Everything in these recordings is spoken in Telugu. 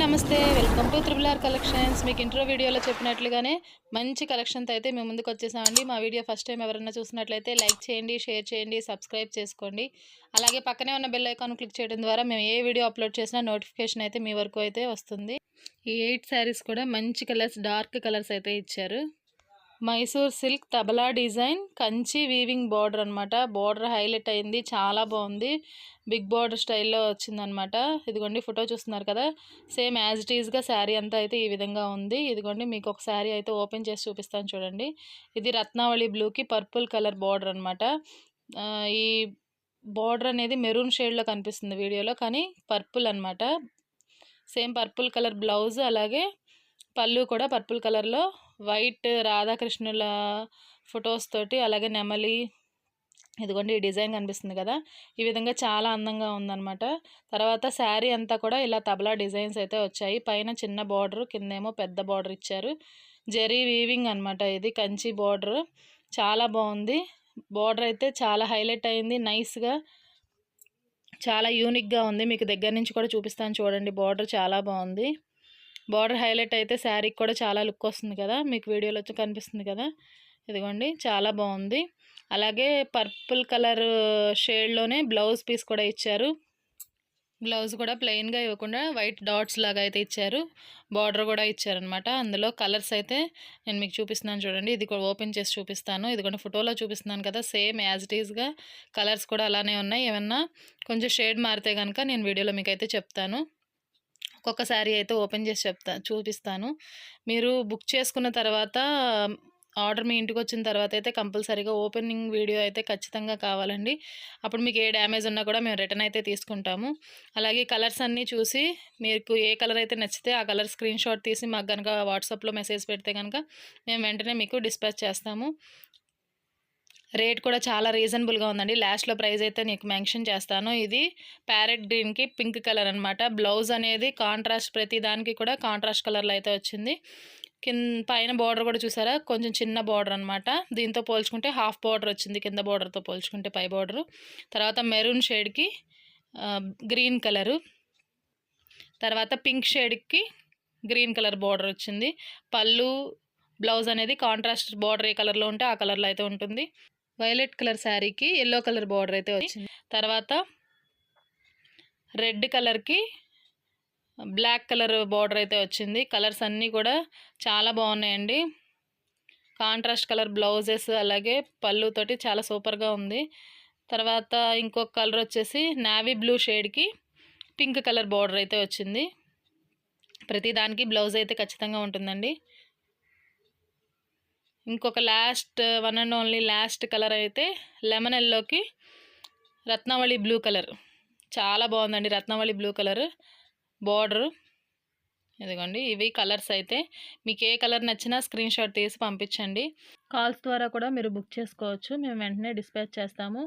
నమస్తే. Welcome to triple R collections. మీకు ఇంట్రో వీడియోలో చెప్పినట్లుగానే మంచి కలెక్షన్తో అయితే మేము ముందుకు వచ్చేసామండి. మా వీడియో ఫస్ట్ టైం ఎవరైనా చూసినట్లయితే లైక్ చేయండి షేర్ చేయండి సబ్స్క్రైబ్ చేసుకోండి. అలాగే పక్కనే ఉన్న బెల్ ఐకాన్ క్లిక్ చేయడం ద్వారా మేము ఏ వీడియో అప్లోడ్ చేసినా నోటిఫికేషన్ అయితే మీ వరకు అయితే వస్తుంది. ఈ ఎయిట్ శారీస్ కూడా మంచి కలర్స్ డార్క్ కలర్స్ అయితే ఇచ్చారు. Mysore silk tabla design Kanchi weaving border అనమాట బార్డర్ హైలైట్ అయింది చాలా బాగుంది. బిగ్ బార్డర్ స్టైల్లో వచ్చిందనమాట ఇదిగోండి ఫోటో చూస్తున్నారు కదా? సేమ్ యాజ్ ఇట్ ఈజ్గా శారీ అంతా అయితే ఈ విధంగా ఉంది. ఇదిగోండి మీకు ఒక శారీ అయితే ఓపెన్ చేసి చూపిస్తాను చూడండి. ఇది రత్నావళి బ్లూకి పర్పుల్ కలర్ బార్డర్ అనమాట ఈ బార్డర్ అనేది మెరూన్ షేడ్లో కనిపిస్తుంది వీడియోలో కానీ పర్పుల్ అనమాట సేమ్ పర్పుల్ కలర్ బ్లౌజ్ అలాగే పళ్ళు కూడా పర్పుల్ కలర్లో వైట్ రాధాకృష్ణుల ఫొటోస్ తోటి అలాగే నెమలి ఇదిగోండి ఈ డిజైన్ కనిపిస్తుంది కదా ఈ విధంగా చాలా అందంగా ఉందన్నమాట. తర్వాత శారీ అంతా కూడా ఇలా తబలా డిజైన్స్ అయితే వచ్చాయి. పైన చిన్న బార్డర్ కిందేమో పెద్ద బార్డర్ ఇచ్చారు. జెరీ వీవింగ్ అనమాట ఇది కంచి బార్డర్. చాలా బాగుంది. బార్డర్ అయితే చాలా హైలైట్ అయింది. నైస్గా చాలా యూనిక్గా ఉంది. మీకు దగ్గర నుంచి కూడా చూపిస్తాను చూడండి. బార్డర్ చాలా బాగుంది. బార్డర్ హైలైట్ అయితే శారీకి కూడా చాలా లుక్ వస్తుంది కదా. మీకు వీడియోలో వచ్చి కనిపిస్తుంది కదా. ఇదిగోండి చాలా బాగుంది. అలాగే పర్పుల్ కలర్ షేడ్లోనే బ్లౌజ్ పీస్ కూడా ఇచ్చారు. బ్లౌజ్ కూడా ప్లెయిన్గా ఇవ్వకుండా వైట్ డాట్స్ లాగా అయితే ఇచ్చారు. బార్డర్ కూడా ఇచ్చారనమాట అందులో కలర్స్ అయితే నేను మీకు చూపిస్తున్నాను చూడండి. ఇది కూడా ఓపెన్ చేసి చూపిస్తాను. ఇదిగోండి ఫోటోలో చూపిస్తున్నాను కదా. సేమ్ యాజ్ ఇట్ ఈస్గా కలర్స్ కూడా అలానే ఉన్నాయి. ఏమన్నా కొంచెం షేడ్ మారితే కనుక నేను వీడియోలో మీకు అయితే చెప్తాను. ఒక్కొక్క శారీ అయితే ఓపెన్ చేసి చెప్తా చూపిస్తాను. మీరు బుక్ చేసుకున్న తర్వాత ఆర్డర్ మీ ఇంటికి వచ్చిన తర్వాత అయితే కంపల్సరీగా ఓపెనింగ్ వీడియో అయితే ఖచ్చితంగా కావాలండి. అప్పుడు మీకు ఏ డ్యామేజ్ ఉన్నా కూడా మేము రిటర్న్ అయితే తీసుకుంటాము. అలాగే కలర్స్ అన్నీ చూసి మీకు ఏ కలర్ అయితే నచ్చితే ఆ కలర్ స్క్రీన్ షాట్ తీసి మాకు కనుక వాట్సాప్లో మెసేజ్ పెడితే కనుక మేము వెంటనే మీకు డిస్పాచ్ చేస్తాము. రేట్ కూడా చాలా రీజనబుల్గా ఉందండి. లాస్ట్లో ప్రైస్ అయితే నీకు మెన్షన్ చేస్తాను. ఇది ప్యారెట్ గ్రీన్కి పింక్ కలర్ అనమాట బ్లౌజ్ అనేది కాంట్రాస్ట్ ప్రతి దానికి కూడా కాంట్రాస్ట్ కలర్లో అయితే వచ్చింది. కింద పైన బార్డర్ కూడా చూసారా? కొంచెం చిన్న బార్డర్ అనమాట దీంతో పోల్చుకుంటే హాఫ్ బార్డర్ వచ్చింది కింద బార్డర్తో పోల్చుకుంటే పై బార్డరు. తర్వాత మెరూన్ షేడ్కి గ్రీన్ కలరు. తర్వాత పింక్ షేడ్కి గ్రీన్ కలర్ బార్డర్ వచ్చింది. పళ్ళు బ్లౌజ్ అనేది కాంట్రాస్ట్ బార్డర్ ఏ కలర్లో ఉంటే ఆ కలర్లో అయితే ఉంటుంది. వైలెట్ కలర్ శారీకి ఎల్లో కలర్ బార్డర్ అయితే వచ్చింది. తర్వాత రెడ్ కలర్కి బ్లాక్ కలర్ బార్డర్ అయితే వచ్చింది. కలర్స్ అన్నీ కూడా చాలా బాగున్నాయండి. కాంట్రాస్ట్ కలర్ బ్లౌజెస్ అలాగే పళ్ళుతోటి చాలా సూపర్గా ఉంది. తర్వాత ఇంకొక కలర్ వచ్చేసి నావీ బ్లూ షేడ్కి పింక్ కలర్ బార్డర్ అయితే వచ్చింది. ప్రతి దానికి బ్లౌజ్ అయితే ఖచ్చితంగా ఉంటుందండి. ఇంకొక last one and only last colour అయితే లెమన్ ఎల్లోకి రత్నావళి బ్లూ కలర్ చాలా బాగుందండి రత్నావళి బ్లూ కలర్ బార్డర్ ఇదిగోండి ఇవి కలర్స్ అయితే. మీకు ఏ కలర్ నచ్చినా స్క్రీన్ షాట్ తీసి పంపించండి. కాల్స్ ద్వారా కూడా మీరు బుక్ చేసుకోవచ్చు. మేము వెంటనే డిస్పాచ్ చేస్తాము.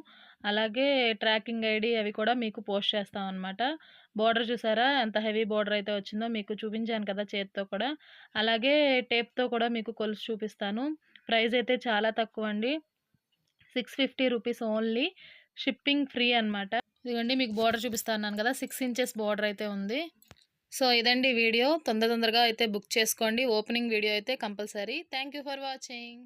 అలాగే ట్రాకింగ్ ఐడి అవి కూడా మీకు పోస్ట్ చేస్తాం అనమాట బార్డర్ చూసారా? ఎంత హెవీ బార్డర్ అయితే వచ్చిందో మీకు చూపించాను కదా చేతితో కూడా. అలాగే టేప్తో కూడా మీకు కొలుసు చూపిస్తాను. ప్రైస్ అయితే చాలా తక్కువ అండి six fifty rupees only. Shipping free అనమాట ఇదిగోండి మీకు బోర్డర్ చూపిస్తాను కదా సిక్స్ ఇంచెస్ బార్డర్ అయితే ఉంది. సో ఇదండి వీడియో. తొందర తొందరగా అయితే బుక్ చేసుకోండి. ఓపెనింగ్ వీడియో అయితే కంపల్సరీ. Thank for watching.